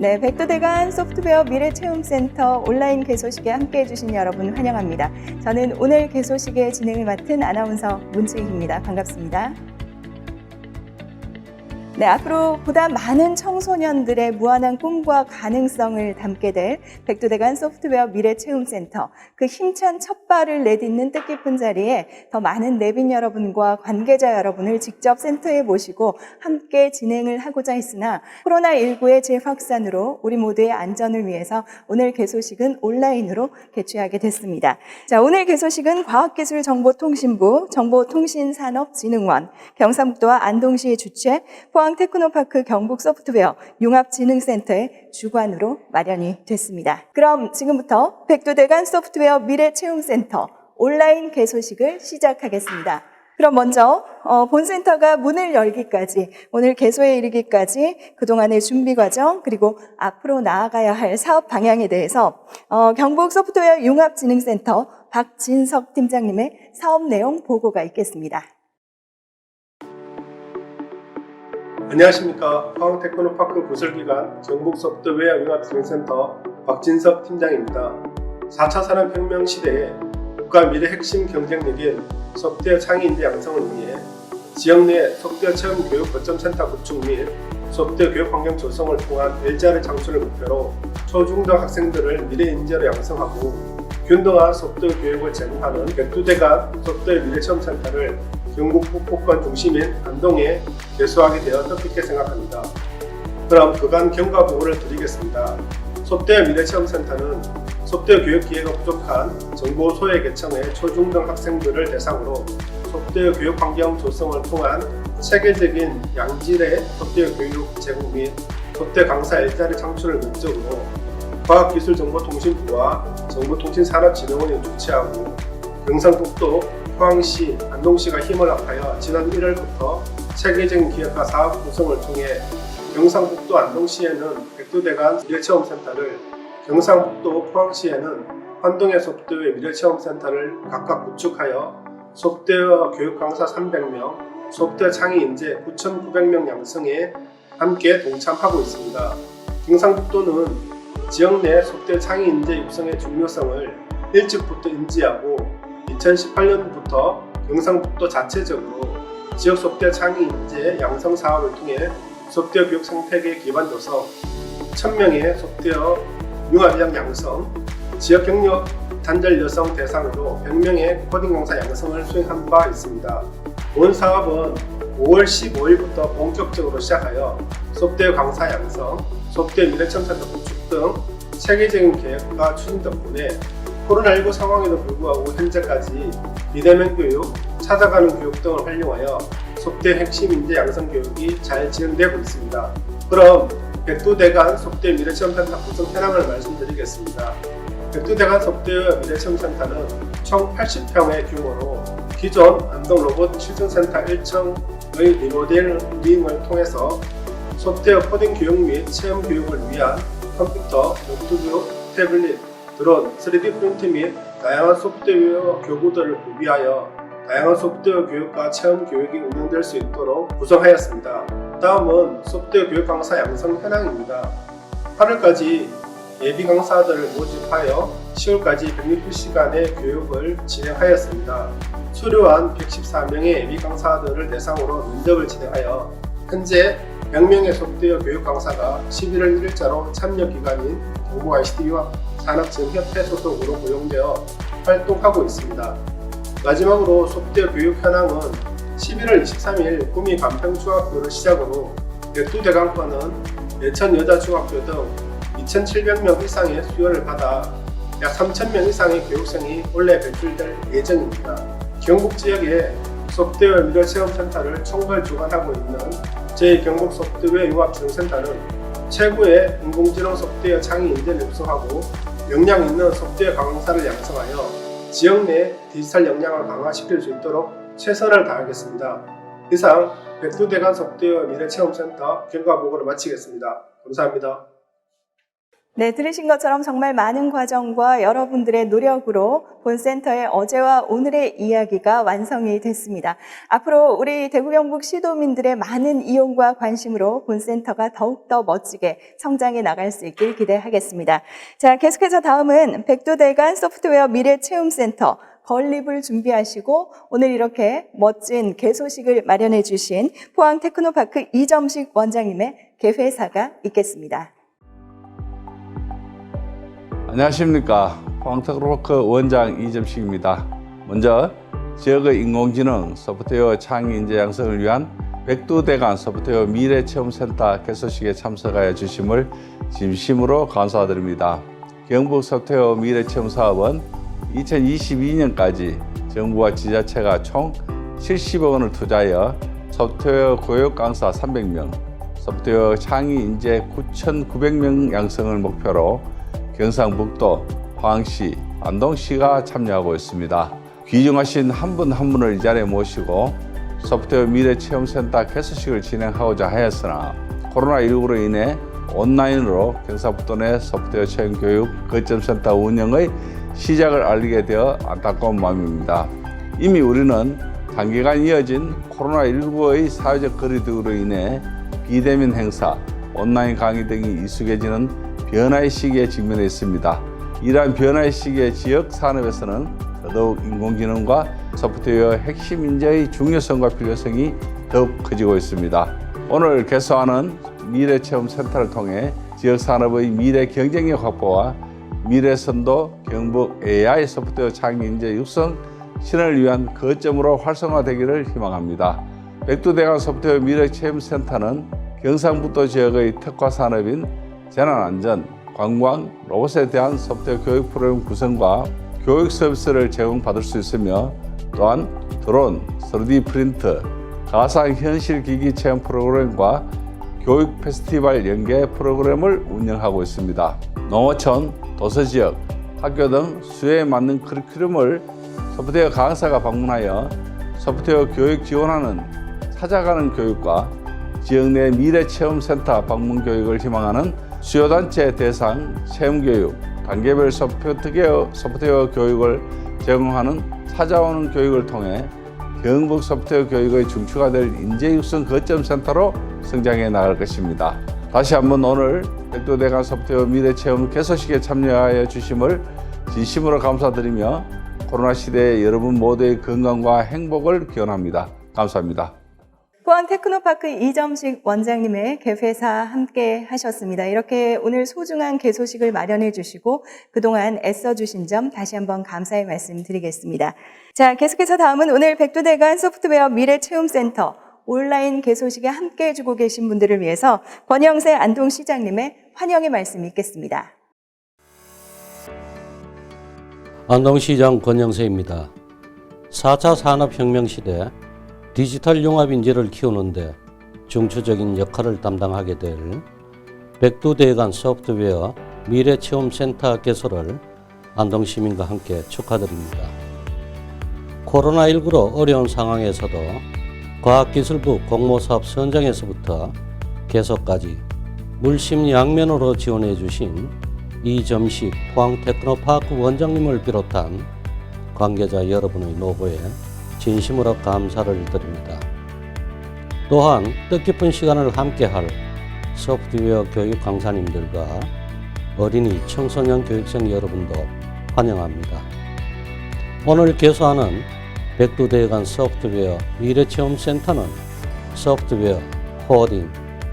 네, 백두대간 소프트웨어 미래체험센터 온라인 개소식에 함께 해 주신 여러분 환영합니다. 저는 오늘 개소식의 진행을 맡은 아나운서 문채희입니다. 반갑습니다. 네, 앞으로 보다 많은 청소년들의 무한한 꿈과 가능성을 담게 될 백두대간 소프트웨어 미래체험센터 그 힘찬 첫 발을 내딛는 뜻깊은 자리에 더 많은 내빈 여러분과 관계자 여러분을 직접 센터에 모시고 함께 진행을 하고자 했으나 코로나19의 재확산으로 우리 모두의 안전을 위해서 오늘 개소식은 온라인으로 개최하게 됐습니다. 자, 오늘 개소식은 과학기술정보통신부, 정보통신산업진흥원, 경상북도와 안동시의 주최, 포항 테크노파크 경북 소프트웨어 융합진흥센터의 주관으로 마련이 됐습니다. 그럼 지금부터 백두대간 소프트웨어 미래체험센터 온라인 개소식을 시작하겠습니다. 그럼 먼저 어, 본센터가 문을 열기까지 오늘 개소에 이르기까지 그동안의 준비 과정 그리고 앞으로 나아가야 할 사업 방향에 대해서 어, 경북 소프트웨어 융합진흥센터 박진석 팀장님의 사업 내용 보고가 있겠습니다. 안녕하십니까. 포항테크노파크 부설기관 경북소프트웨어 융합진흥센터 박진석 팀장입니다. 4차 산업혁명 시대에 국가 미래 핵심 경쟁력인 소프트웨어 창의인재 양성을 위해 지역 내 소프트웨어 체험 교육 거점 센터 구축 및 소프트웨어 교육 환경 조성을 통한 일자리 창출을 목표로 초중등 학생들을 미래 인재로 양성하고 균등한 소프트웨어 교육을 제공하는 백두대간 소프트웨어 미래 체험센터를 경북 북부권 중심인 안동에 개소하게 되어 뜻깊게 생각합니다. 그럼 그간 경과 보고를 드리겠습니다. 소프트웨어 미래체험센터는 소프트웨어 교육 기회가 부족한 정보 소외 계층의 초중등 학생들을 대상으로 소프트웨어 교육 환경 조성을 통한 세계적인 양질의 소프트웨어 교육 제공 및 소프트웨어 강사 일자리 창출을 목적으로 과학기술정보통신부와 정보통신산업진흥원이 주최하고 경상북도, 포항시, 안동시가 힘을 합하여 지난 1월부터 세계적인 기획과 사업 구성을 통해 경상북도 안동시에는 백두대간 미래체험센터를 경상북도 포항시에는 환동의 소프트웨어 미래체험센터를 각각 구축하여 소프트웨어 교육 강사 300명, 소프트웨어 창의 인재 9,900명 양성에 함께 동참하고 있습니다. 경상북도는 지역 내 소프트웨어 창의 인재 육성의 중요성을 일찍부터 인지하고 2018년부터 경상북도 자체적으로 지역 소프트웨어 창의 인재 양성 사업을 통해 소프트웨어 교육 생태계 기반 조성, 1000명의 소프트웨어 융합인력 양성, 지역 경력 단절 여성 대상으로 100명의 코딩 강사 양성을 수행한 바 있습니다. 본 사업은 5월 15일부터 본격적으로 시작하여 소프트웨어 강사 양성, 소프트웨어 미래첨센터 구축 등 세계적인 계획과 추진 덕분에 코로나19 상황에도 불구하고 현재까지 비대면 교육, 찾아가는 교육 등을 활용하여 소프트웨어 핵심 인재 양성 교육이 잘 진행되고 있습니다. 그럼 백두대간 소프트웨어 미래체험센터 구성 현황을 말씀드리겠습니다. 백두대간 소프트웨어 미래체험센터는 총 80평의 규모로 기존 안동 로봇 실증센터 1층의 리모델링을 통해서 소프트웨어 코딩 교육 및 체험 교육을 위한 컴퓨터, 노트북, 태블릿, 드론, 3D 프린트 및 다양한 소프트웨어 교구들을 구비하여 다양한 소프트웨어 교육과 체험 교육이 운영될 수 있도록 구성하였습니다. 다음은 소프트웨어 교육 강사 양성 현황입니다. 8월까지 예비 강사들을 모집하여 10월까지 160시간의 교육을 진행하였습니다. 수료한 114명의 예비 강사들을 대상으로 면접을 진행하여 현재 100명의 소프트웨어 교육 강사가 11월 1일자로 참여 기관인 정보 ICT와 산업진흥협회 소속으로 고용되어 활동하고 있습니다. 마지막으로 소프트웨어 교육 현황은 11월 23일 구미 간평중학교를 시작으로 백두대강과는 예천 여자중학교 등 2,700명 이상의 수요를 받아 약 3,000명 이상의 교육생이 올해 배출될 예정입니다. 경북 지역에 소프트웨어 미래체험센터를 총괄 주관하고 있는 제2경북 소프트웨어 융합진흥센터는 최고의 인공지능 소프트웨어 창의 인재를 육성하고 역량 있는 소프트웨어 강사를 양성하여 지역 내 디지털 역량을 강화시킬 수 있도록 최선을 다하겠습니다. 이상 백두대간 소프트웨어 미래체험센터 경과 보고를 마치겠습니다. 감사합니다. 네, 들으신 것처럼 정말 많은 과정과 여러분들의 노력으로 본센터의 어제와 오늘의 이야기가 완성이 됐습니다. 앞으로 우리 대구 경북 시도민들의 많은 이용과 관심으로 본센터가 더욱더 멋지게 성장해 나갈 수 있길 기대하겠습니다. 자, 계속해서 다음은 백두대간 소프트웨어 미래체험센터 건립을 준비하시고 오늘 이렇게 멋진 개소식을 마련해 주신 포항 테크노파크 이점식 원장님의 개회사가 있겠습니다. 안녕하십니까 포항테크노파크 원장 이점식입니다. 먼저 지역의 인공지능 소프트웨어 창의 인재 양성을 위한 백두대간 소프트웨어 미래체험센터 개소식에 참석하여 주심을 진심으로 감사드립니다. 경북 소프트웨어 미래체험 사업은 2022년까지 정부와 지자체가 총 70억 원을 투자하여 소프트웨어 교육 강사 300명, 소프트웨어 창의 인재 9,900명 양성을 목표로 경상북도, 포항시, 안동시가 참여하고 있습니다. 귀중하신 한분한 분을 이 자리에 모시고 소프트웨어 미래체험센터 개소식을 진행하고자 하였으나 코로나19로 인해 온라인으로 경상북도 내 소프트웨어 체험 교육 거점센터 운영의 시작을 알리게 되어 안타까운 마음입니다. 이미 우리는 장기간 이어진 코로나19의 사회적 거리두기로 인해 비대면 행사, 온라인 강의 등이 익숙해지는 변화의 시기에 직면해 있습니다. 이러한 변화의 시기에 지역 산업에서는 더더욱 인공지능과 소프트웨어 핵심 인재의 중요성과 필요성이 더욱 커지고 있습니다. 오늘 개소하는 미래체험센터를 통해 지역 산업의 미래 경쟁력 확보와 미래 선도 경북 AI 소프트웨어 창의 인재 육성 실현을 위한 거점으로 활성화되기를 희망합니다. 백두대간 소프트웨어 미래체험센터는 경상북도 지역의 특화 산업인 재난안전, 관광, 로봇에 대한 소프트웨어 교육 프로그램 구성과 교육 서비스를 제공받을 수 있으며 또한 드론, 3D 프린트, 가상현실 기기 체험 프로그램과 교육 페스티벌 연계 프로그램을 운영하고 있습니다. 농어촌, 도서지역, 학교 등 수요에 맞는 커리큘럼을 소프트웨어 강사가 방문하여 소프트웨어 교육 지원하는 찾아가는 교육과 지역 내 미래 체험센터 방문 교육을 희망하는 수요단체 대상 체험교육, 단계별 소프트웨어, 소프트웨어 교육을 제공하는 찾아오는 교육을 통해 경북 소프트웨어 교육의 중추가 될 인재 육성 거점센터로 성장해 나갈 것입니다. 다시 한번 오늘 백두대간 소프트웨어 미래체험 개소식에 참여하여 주심을 진심으로 감사드리며 코로나 시대에 여러분 모두의 건강과 행복을 기원합니다. 감사합니다. 포항 테크노파크 이점식 원장님의 개회사 함께 하셨습니다. 이렇게 오늘 소중한 개소식을 마련해 주시고 그동안 애써 주신 점 다시 한번 감사의 말씀 드리겠습니다. 자, 계속해서 다음은 오늘 백두대간 소프트웨어 미래체험센터 온라인 개소식에 함께 해주고 계신 분들을 위해서 권영세 안동시장님의 환영의 말씀 있겠습니다. 안동시장 권영세입니다. 4차 산업혁명 시대 디지털 융합 인재를 키우는데 중추적인 역할을 담당하게 될 백두대간 소프트웨어 미래체험센터 개소를 안동시민과 함께 축하드립니다. 코로나19로 어려운 상황에서도 과학기술부 공모사업 선정에서부터 개소까지 물심양면으로 지원해 주신 이점식 포항테크노파크 원장님을 비롯한 관계자 여러분의 노고에 진심으로 감사를 드립니다. 또한 뜻깊은 시간을 함께할 소프트웨어 교육 강사님들과 어린이 청소년 교육생 여러분도 환영합니다. 오늘 개소하는 백두대간 소프트웨어 미래체험센터는 소프트웨어, 코딩,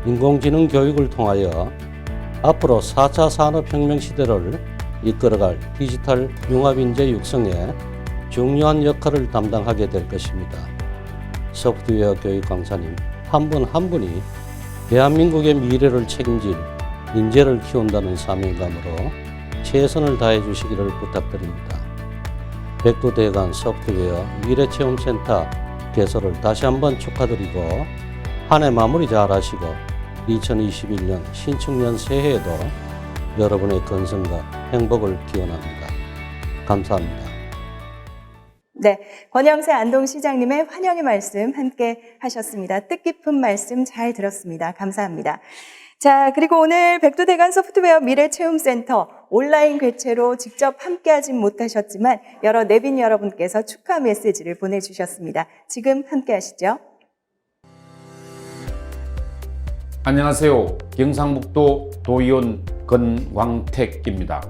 인공지능 교육을 통하여 앞으로 4차 산업혁명 시대를 이끌어갈 디지털 융합인재 육성에 중요한 역할을 담당하게 될 것입니다. 소프트웨어 교육 강사님 한분한 분이 대한민국의 미래를 책임질 인재를 키운다는 사명감으로 최선을 다해 주시기를 부탁드립니다. 백두대간 소프트웨어 미래체험센터 개소를 다시 한번 축하드리고 한 해 마무리 잘 하시고 2021년 신축년 새해에도 여러분의 건승과 행복을 기원합니다. 감사합니다. 네, 권영세 안동시장님의 환영의 말씀 함께 하셨습니다. 뜻깊은 말씀 잘 들었습니다. 감사합니다. 자, 그리고 오늘 백두대간 소프트웨어 미래체험센터 온라인 개최로 직접 함께하진 못하셨지만 여러 내빈 여러분께서 축하 메시지를 보내주셨습니다. 지금 함께하시죠. 안녕하세요. 경상북도 도의원 건광택입니다.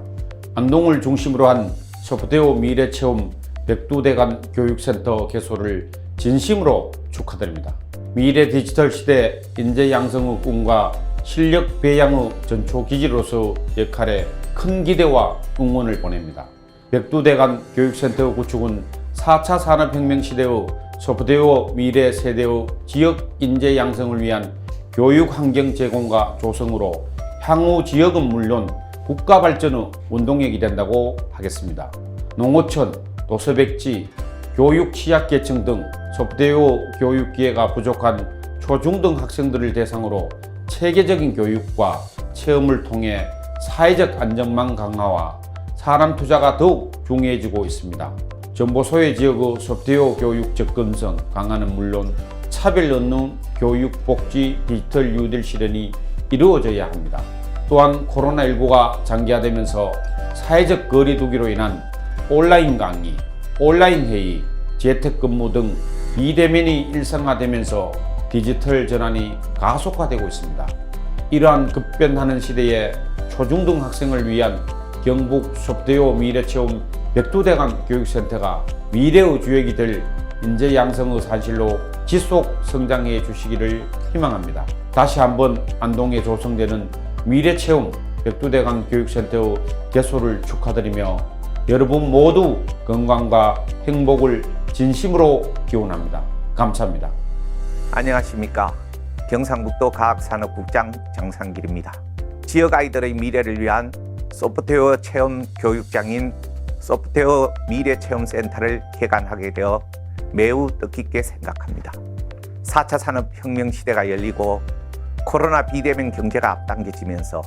안동을 중심으로 한 소프트웨어 미래체험 백두대간 교육센터 개소를 진심으로 축하드립니다. 미래 디지털 시대 인재 양성의 꿈과 실력 배양의 전초기지로서 역할에 큰 기대와 응원을 보냅니다. 백두대간 교육센터 구축은 4차 산업혁명 시대의 소프트웨어 미래 세대의 지역 인재 양성을 위한 교육 환경 제공과 조성으로 향후 지역은 물론 국가 발전의 원동력이 된다고 하겠습니다. 농어촌, 도서백지, 교육 취약계층 등 소프트웨어 교육 기회가 부족한 초중등 학생들을 대상으로 체계적인 교육과 체험을 통해 사회적 안전망 강화와 사람 투자가 더욱 중요해지고 있습니다. 정보 소외 지역의 소프트웨어 교육 접근성 강화는 물론 차별 없는 교육 복지 디지털 뉴딜 실현이 이루어져야 합니다. 또한 코로나19가 장기화되면서 사회적 거리두기로 인한 온라인 강의, 온라인 회의, 재택근무 등 비대면이 일상화되면서 디지털 전환이 가속화되고 있습니다. 이러한 급변하는 시대에 초중등 학생을 위한 경북 소프트웨어 미래체험 백두대간 교육센터가 미래의 주역이 될 인재 양성의 사실로 지속 성장해 주시기를 희망합니다. 다시 한번 안동에 조성되는 미래체험 백두대간 교육센터의 개소를 축하드리며 여러분 모두 건강과 행복을 진심으로 기원합니다. 감사합니다. 안녕하십니까. 경상북도 과학산업국장 정상길입니다. 지역 아이들의 미래를 위한 소프트웨어 체험 교육장인 소프트웨어 미래 체험 센터를 개관하게 되어 매우 뜻깊게 생각합니다. 4차 산업혁명 시대가 열리고 코로나 비대면 경제가 앞당겨지면서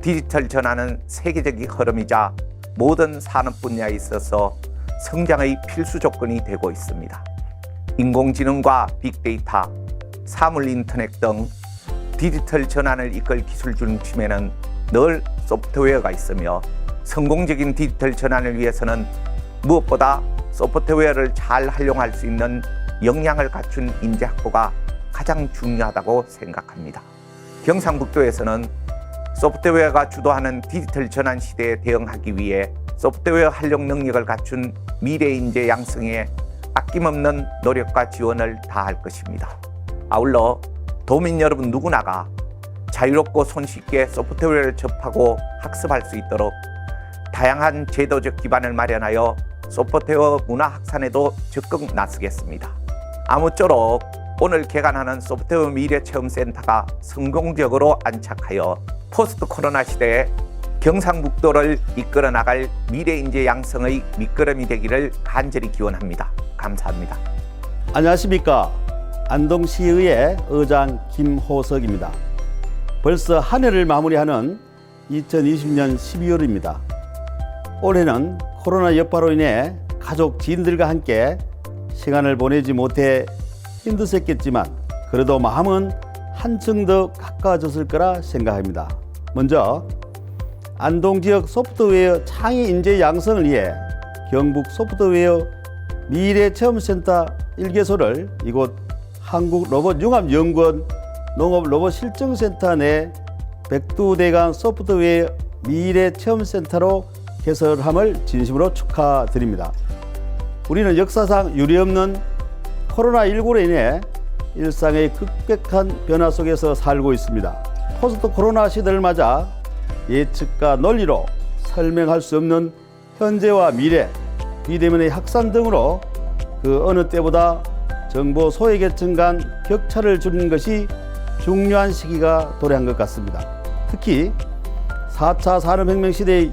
디지털 전환은 세계적인 흐름이자 모든 산업 분야에 있어서 성장의 필수 조건이 되고 있습니다. 인공지능과 빅데이터, 사물 인터넷 등 디지털 전환을 이끌 기술 중심에는 늘 소프트웨어가 있으며 성공적인 디지털 전환을 위해서는 무엇보다 소프트웨어를 잘 활용할 수 있는 역량을 갖춘 인재 확보가 가장 중요하다고 생각합니다. 경상북도에서는 소프트웨어가 주도하는 디지털 전환 시대에 대응하기 위해 소프트웨어 활용 능력을 갖춘 미래 인재 양성에 아낌없는 노력과 지원을 다할 것입니다. 아울러 도민 여러분 누구나가 자유롭고 손쉽게 소프트웨어를 접하고 학습할 수 있도록 다양한 제도적 기반을 마련하여 소프트웨어 문화 확산에도 적극 나서겠습니다. 아무쪼록 오늘 개관하는 소프트웨어 미래 체험센터가 성공적으로 안착하여 포스트 코로나 시대에 경상북도를 이끌어 나갈 미래 인재 양성의 밑거름이 되기를 간절히 기원합니다. 감사합니다. 안녕하십니까 안동시의회 의장 김호석입니다. 벌써 한 해를 마무리하는 2020년 12월입니다. 올해는 코로나 여파로 인해 가족 지인들과 함께 시간을 보내지 못해 힘드셨겠지만 그래도 마음은 한층 더 가까워졌을 거라 생각합니다. 먼저 안동 지역 소프트웨어 창의 인재 양성을 위해 경북 소프트웨어 미래 체험센터 1개소를 이곳 한국 로봇 융합 연구원 농업 로봇 실증센터 내 백두대간 소프트웨어 미래 체험센터로 개설함을 진심으로 축하드립니다. 우리는 역사상 유례없는 코로나19로 인해 일상의 급격한 변화 속에서 살고 있습니다. 포스트 코로나 시대를 맞아 예측과 논리로 설명할 수 없는 현재와 미래, 비대면의 확산 등으로 그 어느 때보다 정보 소외계층 간 격차를 줄이는 것이 중요한 시기가 도래한 것 같습니다. 특히 4차 산업혁명 시대의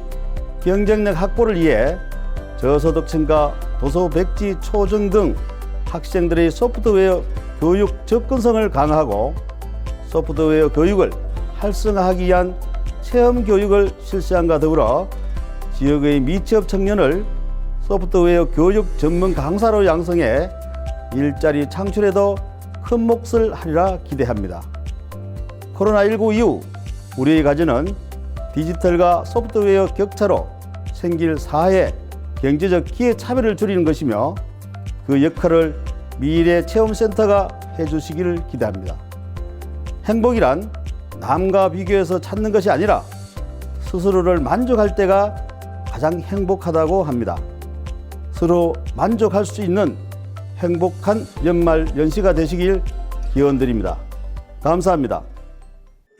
경쟁력 확보를 위해 저소득층과 도서백지 초등 등 학생들의 소프트웨어 교육 접근성을 강화하고 소프트웨어 교육을 활성화하기 위한 체험 교육을 실시함과 더불어 지역의 미취업 청년을 소프트웨어 교육 전문 강사로 양성해 일자리 창출에도 큰 몫을 하리라 기대합니다. 코로나19 이후 우리의 가정은 디지털과 소프트웨어 격차로 생길 사회 경제적 기회 차별을 줄이는 것이며 그 역할을 미래 체험센터가 해주시기를 기대합니다. 행복이란 남과 비교해서 찾는 것이 아니라 스스로를 만족할 때가 가장 행복하다고 합니다. 서로 만족할 수 있는 행복한 연말 연시가 되시길 기원드립니다. 감사합니다.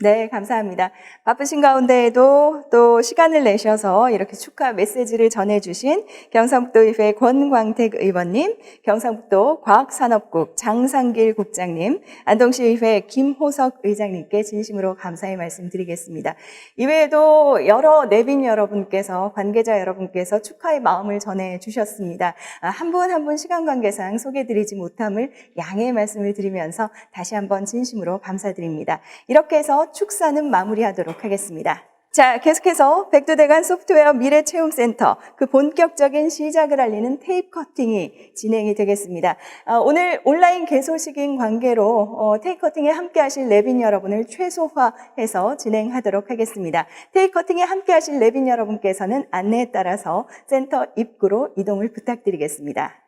네, 감사합니다. 바쁘신 가운데에도 또 시간을 내셔서 이렇게 축하 메시지를 전해주신 경상북도의회 권광택 의원님, 경상북도 과학산업국 장상길 국장님, 안동시의회 김호석 의장님께 진심으로 감사의 말씀드리겠습니다. 이외에도 여러 내빈 여러분께서, 관계자 여러분께서 축하의 마음을 전해주셨습니다. 한 분 한 분 시간 관계상 소개드리지 못함을 양해의 말씀을 드리면서 다시 한번 진심으로 감사드립니다. 이렇게 해서 축사는 마무리하도록 하겠습니다. 자, 계속해서 백두대간 소프트웨어 미래체험센터 그 본격적인 시작을 알리는 테이프 커팅이 진행이 되겠습니다. 어, 오늘 온라인 개소식인 관계로 어, 테이프 커팅에 함께 하실 레빈 여러분을 최소화해서 진행하도록 하겠습니다. 테이프 커팅에 함께 하실 레빈 여러분께서는 안내에 따라서 센터 입구로 이동을 부탁드리겠습니다.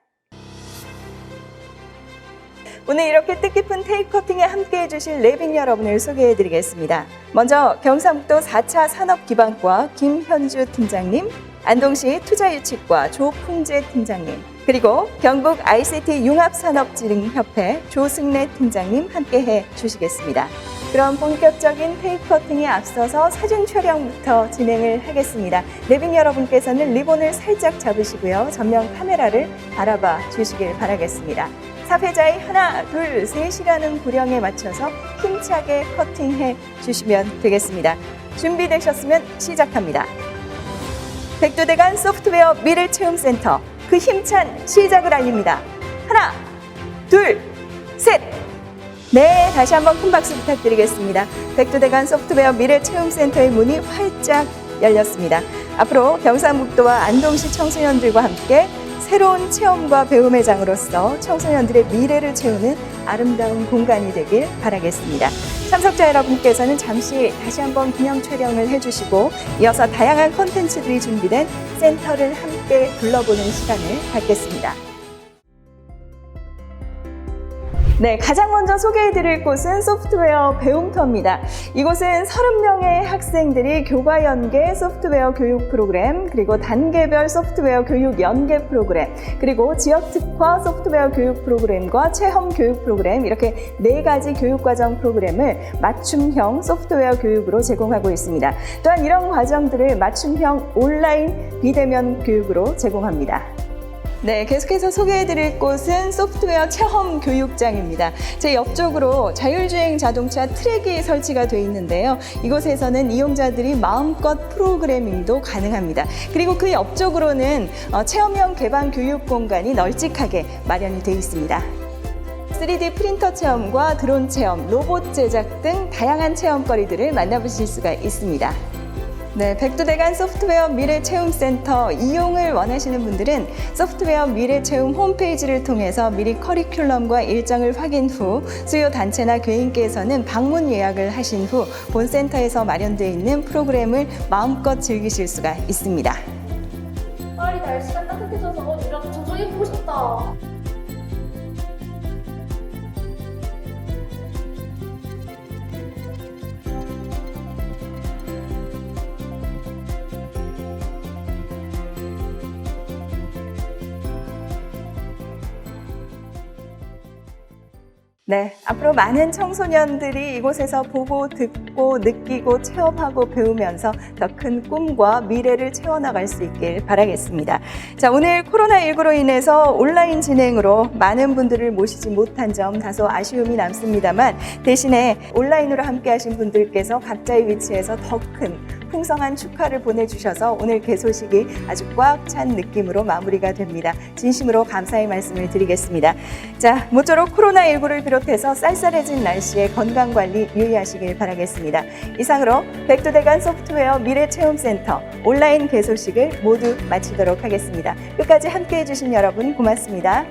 오늘 이렇게 뜻깊은 테이프 커팅에 함께 해주실 레빈 여러분을 소개해 드리겠습니다. 먼저 경상북도 4차 산업기반과 김현주 팀장님, 안동시 투자유치과 조풍재 팀장님, 그리고 경북 ICT 융합산업진흥협회 조승래 팀장님 함께 해 주시겠습니다. 그럼 본격적인 테이프 커팅에 앞서서 사진 촬영부터 진행을 하겠습니다. 레빈 여러분께서는 리본을 살짝 잡으시고요. 전면 카메라를 바라봐 주시길 바라겠습니다. 사회자의 하나, 둘, 셋이라는 구령에 맞춰서 힘차게 커팅해 주시면 되겠습니다. 준비되셨으면 시작합니다. 백두대간 소프트웨어 미래체험센터 그 힘찬 시작을 알립니다. 하나, 둘, 셋! 네, 다시 한번 큰 박수 부탁드리겠습니다. 백두대간 소프트웨어 미래체험센터의 문이 활짝 열렸습니다. 앞으로 경상북도와 안동시 청소년들과 함께 새로운 체험과 배움의 장으로서 청소년들의 미래를 채우는 아름다운 공간이 되길 바라겠습니다. 참석자 여러분께서는 잠시 다시 한번 기념 촬영을 해주시고 이어서 다양한 콘텐츠들이 준비된 센터를 함께 둘러보는 시간을 갖겠습니다. 네, 가장 먼저 소개해드릴 곳은 소프트웨어 배움터입니다. 이곳은 30명의 학생들이 교과 연계 소프트웨어 교육 프로그램, 그리고 단계별 소프트웨어 교육 연계 프로그램, 그리고 지역 특화 소프트웨어 교육 프로그램과 체험 교육 프로그램, 이렇게 네 가지 교육 과정 프로그램을 맞춤형 소프트웨어 교육으로 제공하고 있습니다. 또한 이런 과정들을 맞춤형 온라인 비대면 교육으로 제공합니다. 네, 계속해서 소개해드릴 곳은 소프트웨어 체험 교육장입니다. 제 옆쪽으로 자율주행 자동차 트랙이 설치가 되어 있는데요. 이곳에서는 이용자들이 마음껏 프로그래밍도 가능합니다. 그리고 그 옆쪽으로는 어, 체험형 개방 교육 공간이 널찍하게 마련이 되어 있습니다. 3D 프린터 체험과 드론 체험, 로봇 제작 등 다양한 체험거리들을 만나보실 수가 있습니다. 네, 백두대간 소프트웨어 미래체험센터 이용을 원하시는 분들은 소프트웨어 미래체험 홈페이지를 통해서 미리 커리큘럼과 일정을 확인 후 수요 단체나 교인께서는 방문 예약을 하신 후 본 센터에서 마련되어 있는 프로그램을 마음껏 즐기실 수가 있습니다. 빨리 날씨가 따뜻해져서 유라도 조정해보고 싶다. 네, 앞으로 많은 청소년들이 이곳에서 보고 듣고 느끼고 체험하고 배우면서 더 큰 꿈과 미래를 채워나갈 수 있길 바라겠습니다. 자, 오늘 코로나19로 인해서 온라인 진행으로 많은 분들을 모시지 못한 점 다소 아쉬움이 남습니다만 대신에 온라인으로 함께 하신 분들께서 각자의 위치에서 더 큰 풍성한 축하를 보내주셔서 오늘 개소식이 아주 꽉 찬 느낌으로 마무리가 됩니다. 진심으로 감사의 말씀을 드리겠습니다. 자, 모쪼록 코로나19를 비롯해서 쌀쌀해진 날씨에 건강관리 유의하시길 바라겠 습니다. 이상으로 백두대간 소프트웨어 미래체험센터 온라인 개소식을 모두 마치도록 하겠습니다. 끝까지 함께 해 주신 여러분 고맙습니다.